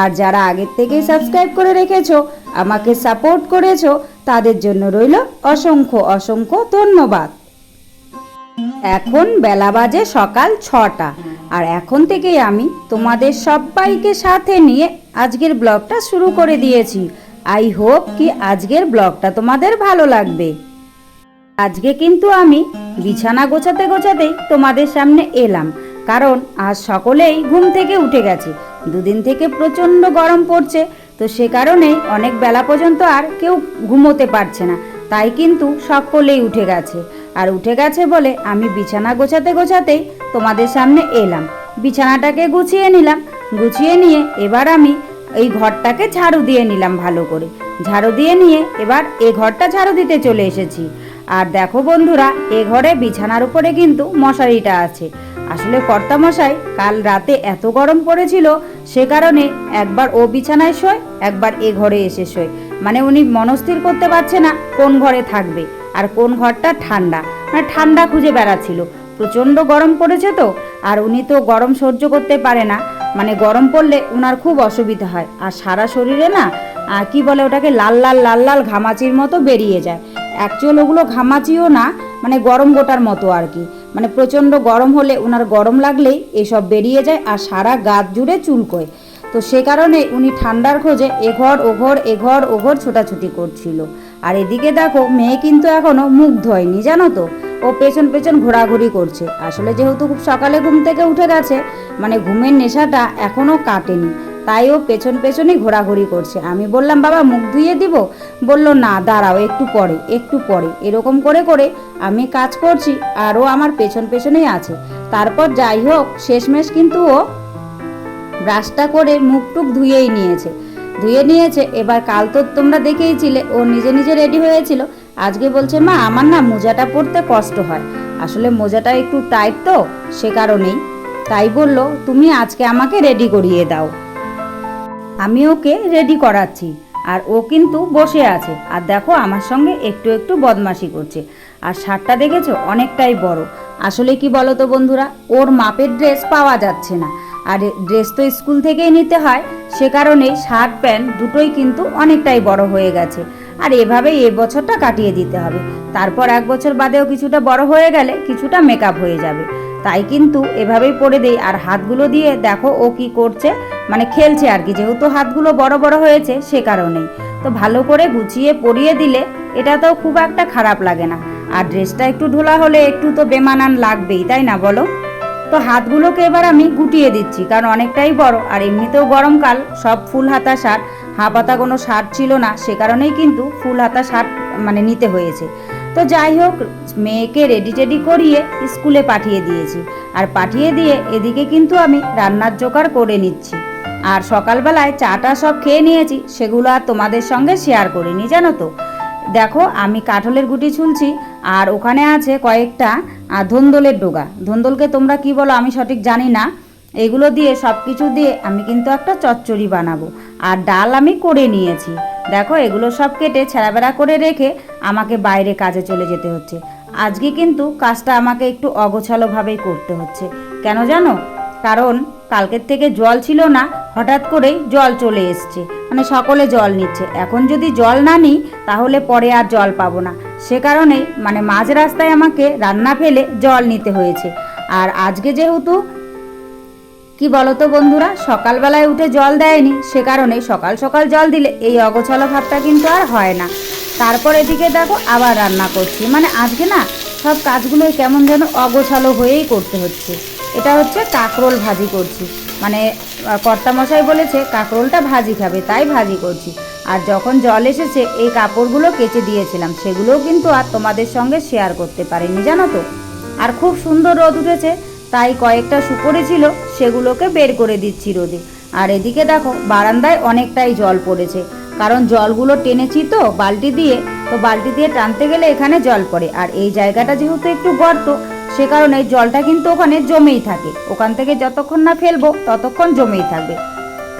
আর যারা আগের থেকেই সাবস্ক্রাইব করে রেখেছো, আমাকে সাপোর্ট করেছ, তাদের জন্য রইল অসংখ্য অসংখ্য ধন্যবাদ। এখন বেলা বাজে সকাল ছটা, আর এখন থেকেই আমি তোমাদের সবাইকে সাথে নিয়ে আজকের ব্লগটা শুরু করে দিয়েছি। আই হোপ কি আজকের ব্লগটা তোমাদের ভালো লাগবে। আজকে কিন্তু আমি বিছানা গোছাতে গোছাতেই তোমাদের সামনে এলাম, কারণ আজ সকলেই ঘুম থেকে উঠে গেছে। দুদিন থেকে প্রচণ্ড গরম পড়ছে, তো সে কারণেই অনেক বেলা পর্যন্ত আর কেউ ঘুমোতে পারছে না। তাই কিন্তু সকলেই উঠে গেছে। আর উঠে গেছে বলে আমি বিছানা গোছাতে গোছাতেই তোমাদের সামনে এলাম। বিছানাটাকে গুছিয়ে নিলাম। গুছিয়ে নিয়ে এবার আমি এই ঘরটাকে ঝাড়ু দিয়ে নিলাম ভালো করে। ঝাড়ু দিয়ে নিয়ে এবার এ ঘরটা ঝাড়ু দিতে চলে এসেছি। আর দেখো বন্ধুরা, এ ঘরে বিছানার উপরে কিন্তু মশারিটা আছে। আসলে কর্তামশাই, কাল রাতে এত গরম পড়েছিল, সে কারণে একবার ও বিছানায় শোয়, একবার এ ঘরে এসে শোয়। মানে উনি মনস্থির করতে পারছে না কোন ঘরে থাকবে আর কোন ঘরটা ঠান্ডা। মানে ঠান্ডা খুঁজে বেড়াচ্ছিল। প্রচণ্ড গরম পড়েছে তো, আর উনি তো গরম সহ্য করতে পারে না। মানে গরম পড়লে ওনার খুব অসুবিধা হয়। আর সারা শরীরে না কি বলে ওটাকে, লাল লাল লাল লাল ঘামাচির মতো বেরিয়ে যায়। অ্যাকচুয়াল ওগুলো ঘামাচিও না মানে গরম গোটার মতো আর কি। মানে প্রচণ্ড গরম হলে ওনার গরম লাগলেই এসব বেরিয়ে যায় আর সারা গাত জুড়ে চুলকোয় তো সে কারণে উনি ঠান্ডার খোঁজে এ ঘর, ও ঘর, এ ঘর, ও ঘর ছোটাছুটি করছিল। আর এদিকে দেখো, মেয়ে কিন্তু এখনও মুখ ধোয়নি, জানো তো? ও পেছন পেছন ঘোরাঘুরি করছে। আসলে যেহেতু খুব সকালে ঘুম থেকে উঠে গেছে মানে ঘুমের নেশাটা এখনও কাটেনি। তাই ও পেছন পেছনই ঘোরাঘুরি করছে। আমি বললাম, বাবা, মুখ ধুয়ে দিব? বলল, না, দাঁড়াও, একটু পরে একটু পরে। এরকম করে করে আমি কাজ করছি আর ও আমার পেছন পেছনেই আছে। তারপর যাই হোক, শেষমেশ কিন্তু ও ব্রাশটা করে মুখ টুক ধুয়েই নিয়েছে। ধুয়ে নিয়েছে, এবার কাল তো তোমরা দেখেইছিলে, ও নিজে নিজে রেডি হয়েছিল। আজকে বলছে, মা, আমার না মোজাটা পরতে কষ্ট হয়। আসলে মোজাটা একটু টাইট তো, সে কারণেই। তাই বলল, তুমি আজকে আমাকে রেডি করিয়ে দাও। আমি ওকে রেডি করাচ্ছি। আর ও কিন্তু বসে আছে। আর দেখো, আমার সঙ্গে একটু একটু বদমাশি করছে। আর শার্টটা দেখেছ? অনেকটাই বড়। আসলে কি বলো তো বন্ধুরা, ওর মাপের ড্রেস পাওয়া যাচ্ছে না। আর ড্রেস তো স্কুল থেকেই নিতে হয়। সে কারণে শার্ট, প্যান্ট দুটোই কিন্তু অনেকটাই বড় হয়ে গেছে। আর এভাবেই এ বছরটা কাটিয়ে দিতে হবে। তারপর এক বছর বাদেও কিছুটা বড় হয়ে গেলে কিছুটা মেকআপ হয়ে যাবে। তাই কিন্তু এভাবেই পরে দেই। আর হাতগুলো দিয়ে দেখো ও কি করছে। মানে খেলছে আর কি, যেহেতু হাতগুলো বড় বড় হয়েছে সে কারণেই। তো ভালো করে গুছিয়ে পরিয়ে দিলে এটা তো খুব একটা খারাপ লাগে না। আর ড্রেসটা একটু ঢোলা হলে একটু তো বেমানান লাগবেই, তাই না বলো? তো হাতগুলোকে এবার আমি গুটিয়ে দিচ্ছি, কারণ অনেকটাই বড়। আর এমনিতেও গরমকাল সব ফুল হাতা শার্ট, হাফ হাতা কোনো শার্ট ছিল না, সে কারণেই কিন্তু ফুল হাতা শার্ট মানে নিতে হয়েছে। তো যাই হোক, মেয়েকে রেডি টেডি করিয়ে স্কুলে পাঠিয়ে দিয়েছি। আর পাঠিয়ে দিয়ে এদিকে কিন্তু আমি রান্নার জোগাড় করে নিচ্ছি। আর সকালবেলায় চাটা সব খেয়ে নিয়েছি, সেগুলো আর তোমাদের সঙ্গে শেয়ার করিনি, জানো তো। দেখো, আমি কাঠলের গুটি ছুলছি, আর ওখানে আছে কয়েকটা ধন্দলের ডোগা। ধন্দলকে তোমরা কি বলো, আমি সঠিক জানি না। এগুলো দিয়ে সব কিছু দিয়ে আমি কিন্তু একটা চচ্চড়ি বানাবো। আর ডাল আমি করে নিয়েছি। দেখো, এগুলো সব কেটে ছেঁড়াবেড়া করে রেখে আমাকে বাইরে কাজে চলে যেতে হচ্ছে। আজকে কিন্তু কাজটা আমাকে একটু অগোছালোভাবেই করতে হচ্ছে। কেন জানো? কারণ কালকের থেকে জল ছিল না, হঠাৎ করেই জল চলে এসছে। মানে সকলে জল নিচ্ছে। এখন যদি জল না নিই, তাহলে পরে আর জল পাবো না। সে কারণে মানে মাঝ রাস্তায় আমাকে রান্না ফেলে জল নিতে হয়েছে। আর আজকে যেহেতু, কি বলতো বন্ধুরা, সকালবেলায় উঠে জল দেয়নি, সে কারণে সকাল সকাল জল দিলে এই অগোছালো ভাবটা কিন্তু আর হয় না। তারপর এদিকে দেখো, আবার রান্না করছি। মানে আজকে না, সব কাজগুলোই কেমন যেন অগোছালো হয়েই করতে হচ্ছে। এটা হচ্ছে কাকরোল ভাজি করছি। মানে কর্তামশাই বলেছে, কাকরোলটা ভাজি খাবে, তাই ভাজি করছি। আর যখন জল এসেছে, এই কাপড়গুলো কেচে দিয়েছিলাম। সেগুলোও কিন্তু আর তোমাদের সঙ্গে শেয়ার করতে পারিনি, জানো তো? আর খুব সুন্দর রোদ উঠেছে, তাই কয়েকটা সুপরে ছিল, সেগুলোকে বের করে দিচ্ছি রোদে। আর এদিকে দেখো, বারান্দায় অনেকটাই জল পড়েছে। কারণ জলগুলো টেনেছি তো, বালতি দিয়ে, তো বালতি দিয়ে টানতে গেলে এখানে জল পড়ে। আর এই জায়গাটা যেহেতু একটু গর্ত সে কারণে জলটা কিন্তু ওখানে জমেই থাকে। ওখান থেকে যতক্ষণ না ফেলব, ততক্ষণ জমেই থাকবে।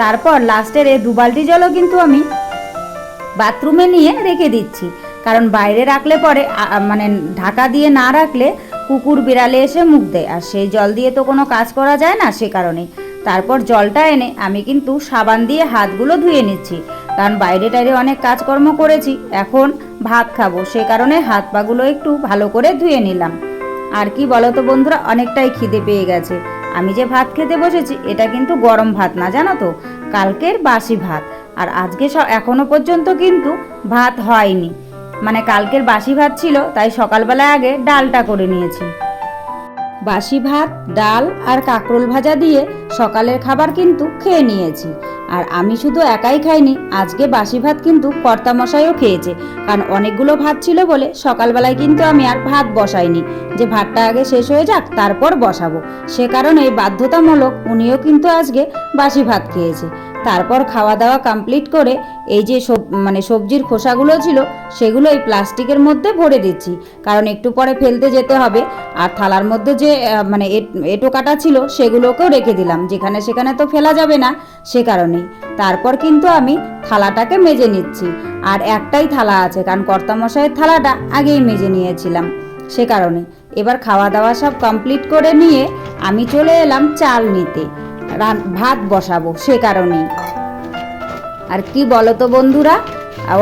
তারপর লাস্টের এই দুবালটি জলও কিন্তু আমি বাথরুমে নিয়ে রেখে দিচ্ছি। কারণ বাইরে রাখলে পরে মানে ঢাকা দিয়ে না রাখলে কুকুর বিড়ালে এসে মুখ দেয়। আর সেই জল দিয়ে তো কোনো কাজ করা যায় না সে কারণে তারপর জলটা এনে আমি কিন্তু সাবান দিয়ে হাতগুলো ধুয়ে নিচ্ছি। কারণ বাইরে টাইরে অনেক কাজকর্ম করেছি, এখন ভাত খাব। সে কারণে হাত পাগুলো একটু ভালো করে ধুয়ে নিলাম। আর কি বলো তো বন্ধুরা, অনেকটাই খিদে পেয়ে গেছে। আমি যে ভাত খেতে বসেছি, এটা কিন্তু গরম ভাত না, জানো তো? কালকের বাসি ভাত। আর আজকে স- এখনও পর্যন্ত কিন্তু ভাত হয়নি। মানে কালকের বাসি ভাত ছিল, তাই সকালবেলা আগে ডালটা করে নিয়েছি। বাসি ভাত, ডাল আর কাঁকরোল ভাজা দিয়ে সকালের খাবার কিন্তু খেয়ে নিয়েছি। আর আমি শুধু একাই খাইনি, আজকে বাসি ভাত কিন্তু কর্তামশাইও খেয়েছে। কারণ অনেকগুলো ভাত ছিল বলে সকালবেলায় কিন্তু আমি আর ভাত বসাইনি। যে ভাতটা আগে শেষ হয়ে যাক, তারপর বসাবো। সে কারণে বাধ্যতামূলক উনিও কিন্তু আজকে বাসি ভাত খেয়েছে। তারপর খাওয়া দাওয়া কমপ্লিট করে এই যে সব মানে সবজির খোসাগুলো ছিল, সেগুলো এই প্লাস্টিকের মধ্যে ভরে দিচ্ছি। কারণ একটু পরে ফেলতে যেতে হবে। আর থালার মধ্যে যে মানে এঁটো কাটা ছিল, সেগুলোকেও রেখে দিলাম। যেখানে সেখানে তো ফেলা যাবে না, সে কারণেই। তারপর কিন্তু আমি থালাটাকে মেজে নিচ্ছি। আর একটাই থালা আছে, কারণ কর্তামশাইয়ের থালাটা আগেই মেজে নিয়েছিলাম। সে কারণে এবার খাওয়া দাওয়া সব কমপ্লিট করে নিয়ে আমি চলে এলাম চাল নিতে। ভাত বসাবো, সে কারণেই। আর কি বলো তো বন্ধুরা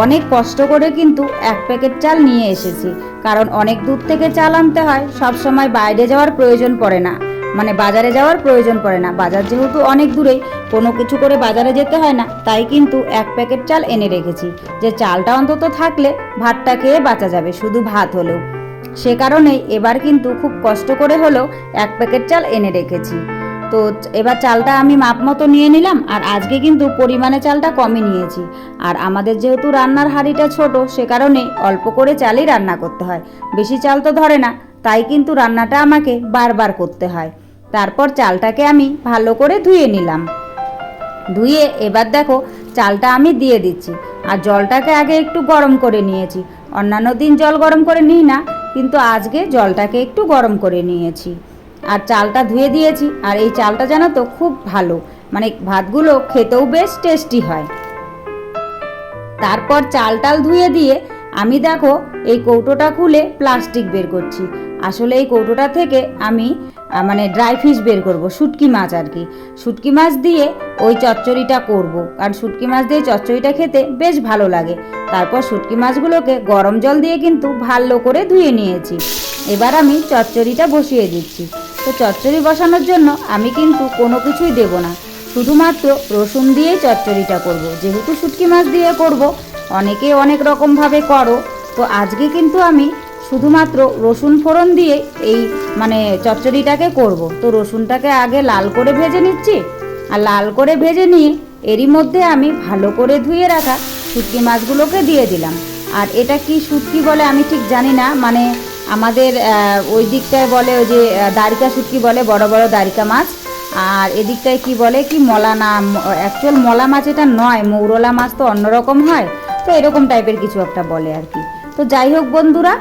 অনেক কষ্ট করে কিন্তু এক প্যাকেট চাল নিয়ে এসেছি। কারণ অনেক দূর থেকে চাল আনতে হয়, সব সময় বাইরে যাওয়ার প্রয়োজন পড়ে না। মানে বাজারে যাওয়ার প্রয়োজন পড়ে না। বাজার যেহেতু অনেক দূরেই কোনো কিছু করে বাজারে যেতে হয় না, তাই কিন্তু এক প্যাকেট চাল এনে রেখেছি। যে চালটা অন্তত থাকলে ভাতটা খেয়ে বাঁচা যাবে, শুধু ভাত হলেও। সে কারণেই এবার কিন্তু খুব কষ্ট করে হলেও এক প্যাকেট চাল এনে রেখেছি। তো এবার চালটা আমি মাপ মতো নিয়ে নিলাম, আর আজকে কিন্তু পরিমাণে চালটা কমই নিয়েছি। আর আমাদের যেহেতু রান্নার হাঁড়িটা ছোট, সে কারণে অল্প করে চালই রান্না করতে হয়। বেশি চাল তো ধরে না, তাই কিন্তু রান্নাটা আমাকে বারবার করতে হয়। তারপর চালটাকে আমি ভালো করে ধুয়ে নিলাম। ধুয়ে এবার দেখো, চালটা আমি দিয়ে দিচ্ছি। আর জলটাকে আগে একটু গরম করে নিয়েছি। অন্যান্য দিন জল গরম করে নিই না, কিন্তু আজকে জলটাকে একটু গরম করে নিয়েছি। আর চালটা ধুয়ে দিয়েছি। আর এই চালটা জানো তো, খুব ভালো। মানে ভাতগুলো খেতেও বেশ টেস্টি হয়। তারপর চাল টাল ধুয়ে দিয়ে আমি দেখো, এই কৌটোটা খুলে প্লাস্টিক বের করছি। আসলে এই কৌটোটা থেকে আমি মানে ড্রাই ফিশ বের করব, শুটকি মাছ আর কি। শুটকি মাছ দিয়ে ওই চচ্চড়িটা করব। কারণ শুটকি মাছ দিয়ে চচ্চড়িটা খেতে বেশ ভালো লাগে। তারপর শুটকি মাছগুলোকে গরম জল দিয়ে কিন্তু ভালো করে ধুয়ে নিয়েছি। এবার আমি চচ্চড়িটা বসিয়ে দিচ্ছি। তো চচ্চড়ি বসানোর জন্য আমি কিন্তু কোনো কিছুই দেব না। শুধুমাত্র রসুন দিয়েই চচ্চড়িটা করব। যেহেতু শুটকি মাছ দিয়ে করব, অনেকে অনেক রকমভাবে করো। তো আজকে কিন্তু আমি শুধুমাত্র রসুন ফোড়ন দিয়ে এই মানে চচ্চড়িটাকে করব। তো রসুনটাকে আগে লাল করে ভেজে নিচ্ছি। আর লাল করে ভেজে নিয়ে এরই মধ্যে আমি ভালো করে ধুয়ে রাখা শুটকি মাছগুলোকে দিয়ে দিলাম। আর এটা কি শুটকি বলে আমি ঠিক জানি না। মানে আমাদের ওই দিকটায় বলে ওই যে দারিকা শুটকি বলে, বড় বড় দারিকা মাছ। আর এদিকটায় কি বলে কি মলা না অ্যাকচুয়াল মলা মাছ এটা নয়, মৌরলা মাছ তো অন্যরকম হয়। তো এরকম টাইপের কিছু একটা বলে আর কি। তো যাই হোক বন্ধুরা,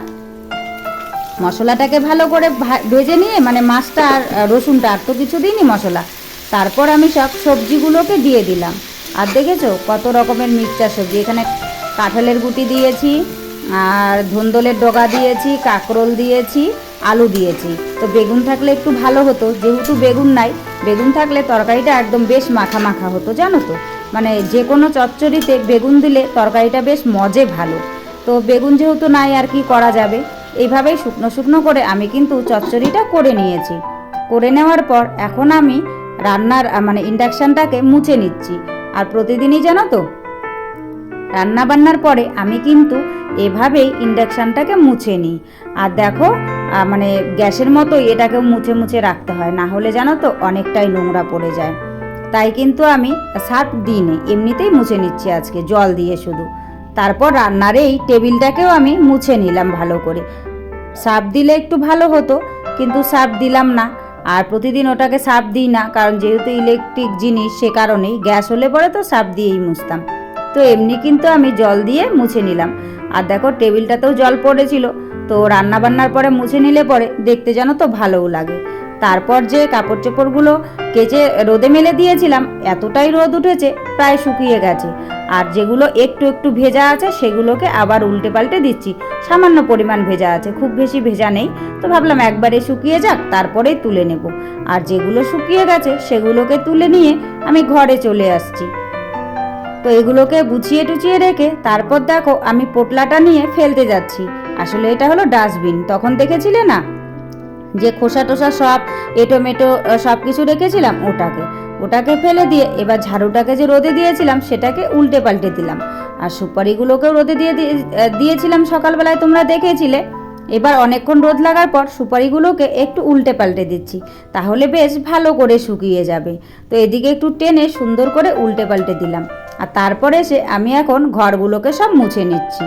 মশলাটাকে ভালো করে ভেজে নিয়ে মানে মাছটা আর রসুনটা আর তো কিছু দিইনি মশলা। তারপর আমি সব সবজিগুলোকে দিয়ে দিলাম। আর দেখেছ কত রকমের মিক্সচার সবজি। এখানে কাঁঠালের গুটি দিয়েছি আর ধন্দলের ডগা দিয়েছি, কাঁকরোল দিয়েছি, আলু দিয়েছি। তো বেগুন থাকলে একটু ভালো হতো, যেহেতু বেগুন নাই, বেগুন থাকলে তরকারিটা একদম বেশ মাখা মাখা হতো, জানো তো? মানে যে কোনো চচ্চড়িতে বেগুন দিলে তরকারিটা বেশ মজে ভালো। তো বেগুন যেহেতু নাই, আর কি করা যাবে? এইভাবেই শুকনো শুকনো করে আমি কিন্তু চচ্চড়িটা করে নিয়েছি। করে নেওয়ার পর এখন আমি রান্নার মানে ইন্ডাকশানটাকে মুছে নিচ্ছি। আর প্রতিদিনই জানো তো রান্না বান্নার পরে আমি কিন্তু এভাবেই ইন্ডাকশানটাকে মুছে নিই। আর দেখো মানে গ্যাসের মতো এটাকেও মুছে মুছে রাখতে হয়, না হলে জানো তো অনেকটাই নোংরা পড়ে যায়। তাই কিন্তু আমি সার্ফ দিই নি এমনিতেই মুছে নিচ্ছি আজকে, জল দিয়ে শুধু। তারপর রান্নার এই টেবিলটাকেও আমি মুছে নিলাম ভালো করে। সার্ফ দিলে একটু ভালো হতো, কিন্তু সার্ফ দিলাম না। আর প্রতিদিন ওটাকে সাপ দিই না, কারণ যেহেতু ইলেকট্রিক জিনিস, সে কারণেই গ্যাস হলে পরে তো সাপ দিয়েই মুছতাম। তো এমনি কিন্তু আমি জল দিয়ে মুছে নিলাম। আর দেখো টেবিলটাতেও জল পড়েছিল। তো রান্না বান্নার পরে মুছে নিলে পরে দেখতে যেন তো ভালোও লাগে। তারপর যে কাপড় চোপড়গুলো কেচে রোদে মেলে দিয়েছিলাম, এতটাই রোদ উঠেছে, প্রায় শুকিয়ে গেছে। আর যেগুলো একটু একটু ভেজা আছে, সেগুলোকে আবার উল্টে পাল্টে দিচ্ছি। সামান্য পরিমাণ ভেজা আছে, খুব বেশি ভেজা নেই। তো ভাবলাম একবারে শুকিয়ে যাক, তারপরেই তুলে নেব। আর যেগুলো শুকিয়ে গেছে, সেগুলোকে তুলে নিয়ে আমি ঘরে চলে আসছি। তো এগুলোকে গুছিয়ে টুচিয়ে রেখে তারপর দেখো আমি পোটলাটা নিয়ে ফেলতে যাচ্ছি। আসলে এটা হলো ডাস্টবিন, তখন দেখেছিলে না? যে খোসা টোসা সব এটোমেটো সব কিছু রেখেছিলাম ওটাকে। ওটাকে ফেলে দিয়ে এবার ঝাড়ুটাকে যে রোদে দিয়েছিলাম সেটাকে উল্টে পাল্টে দিলাম। আর সুপারিগুলোকেও রোদে দিয়ে- দিয়েছিলাম সকালবেলায়, তোমরা দেখেছিলে? এবার অনেকক্ষণ রোদ লাগার পর সুপারিগুলোকে একটু উল্টে পাল্টে দিচ্ছি। তাহলে বেশ ভালো করে শুকিয়ে যাবে। তো এদিকে একটু টেনে সুন্দর করে উল্টে পাল্টে দিলাম। আর তারপরে এসে আমি এখন ঘরগুলোকে সব মুছে নিচ্ছি।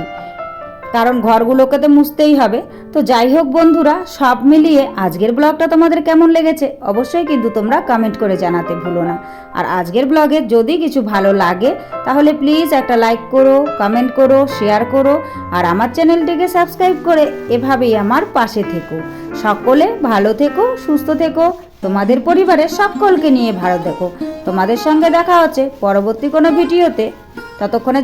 কারণ ঘরগুলোকে তো মুছতেই হবে। তো যাই হোক বন্ধুরা, সব মিলিয়ে আজকের ব্লগটা তোমাদের কেমন লেগেছে অবশ্যই কিন্তু তোমরা কমেন্ট করে জানাতে ভুলো না। আর আজকের ব্লগে যদি কিছু ভালো লাগে, তাহলে প্লিজ একটা লাইক করো কমেন্ট করো শেয়ার করো, আর আমার চ্যানেলটিকে সাবস্ক্রাইব করে এভাবেই আমার পাশে থেকো। সকলে ভালো থেকো, সুস্থ থেকো তোমাদের পরিবারের সকলকে নিয়ে ভালো দেখো। তোমাদের সঙ্গে দেখা হচ্ছে পরবর্তী কোনো ভিডিওতে। ততক্ষণে